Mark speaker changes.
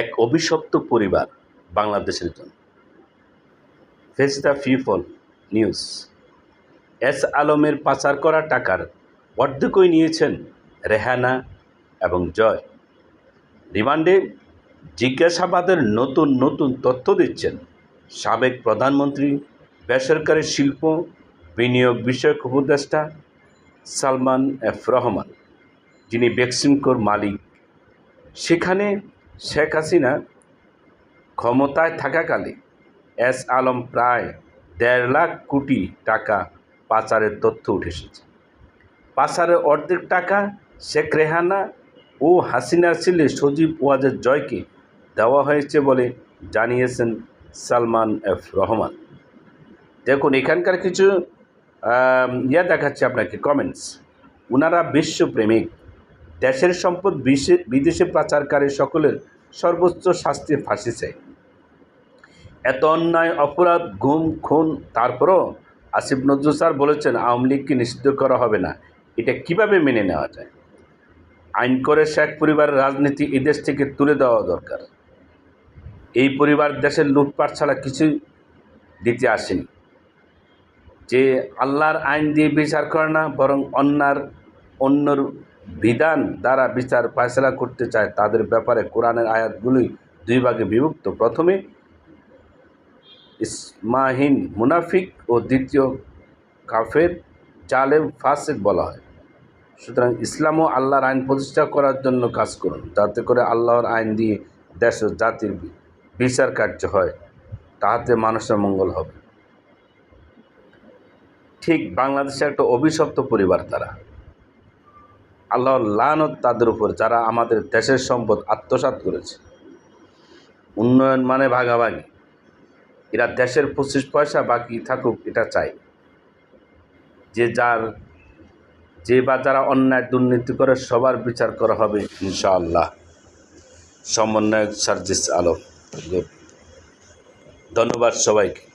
Speaker 1: এক অভিশপ্ত পরিবার বাংলাদেশের জন্য। Face the people news S আলমের পাচার করা টাকার অর্ধেকই নিয়েছেন রেহানা এবং জয়। রিমান্ডে জিজ্ঞাসাবাদের নতুন নতুন তথ্য দিচ্ছেন সাবেক প্রধানমন্ত্রী, বেসরকারি শিল্প, বিনিয়োগ বিষয়ক উপদেষ্টা সালমান এফ রহমান, যিনি বেক্সিমকোর মালিক। সেখানে শেখ হাসিনা ক্ষমতায় থাকাকালে এস আলম প্রায় দেড় লাখ কোটি টাকা পাচারের তথ্য উঠে এসেছে। পাচারের অর্ধেক টাকা শেখ রেহানা ও হাসিনার ছেলে সজীব ওয়াজের জয়কে দেওয়া হয়েছে বলে জানিয়েছেন সালমান এফ রহমান। দেখুন, এখানকার কিছু ইয়া দেখাচ্ছে আপনাকে কমেন্টস ওনারা বিশ্বপ্রেমিক। দেশের সম্পদ বিদেশে পাচারকারী সকলের সর্বোচ্চ শাস্তির ফাঁসি চাই। এত অন্যায়, অপরাধ, গুম, খুন, তারপরও আসিফ নজরুল স্যার বলেছেন, আওয়ামী লীগকে নিষিদ্ধ করা হবে না? এটা কীভাবে মেনে নেওয়া যায়? আইন করে শেখ পরিবারের রাজনীতি এদেশ থেকে তুলে দেওয়া দরকার। এই পরিবার দেশের লুটপাট ছাড়া কিছুই দিতে আসেনি। যে আল্লাহর আইন দিয়ে বিচার করে না, বরং অন্যার, অন্যর বিধান দ্বারা বিচার ফয়সলা করতে চায়, তাদের ব্যাপারে কোরআনের আয়াতগুলি দুই ভাগে বিভক্ত। প্রথমে, ইসমাহিন মুনাফিক ও দ্বিতীয়, কাফের, জালেম, ফাসেক বলা হয়। সুতরাং ইসলাম ও আল্লাহর আইন প্রতিষ্ঠা করার জন্য কাজ করুন, যাতে করে আল্লাহর আইন দিয়ে দেশ ও জাতির বিচার কার্য হয়, তাহাতে মানুষের মঙ্গল হবে। ঠিক বাংলাদেশের একটা অভিশপ্ত পরিবার তারা আল্লাহর লানত তাদের উপর, যারা আমাদের দেশের সম্পদ আত্মসাৎ করেছে। উন্নয়ন মানে ভাগাভাগি। এরা দেশের পঁচিশ পয়সা বাকি থাকুক, এটা চাই। যে যার, যে বা যারা অন্যায় দুর্নীতি করে, সবার বিচার করা হবে, ইনশাআল্লাহ। সমন্বয়ক সার্জিস আলম, ধন্যবাদ সবাইকে।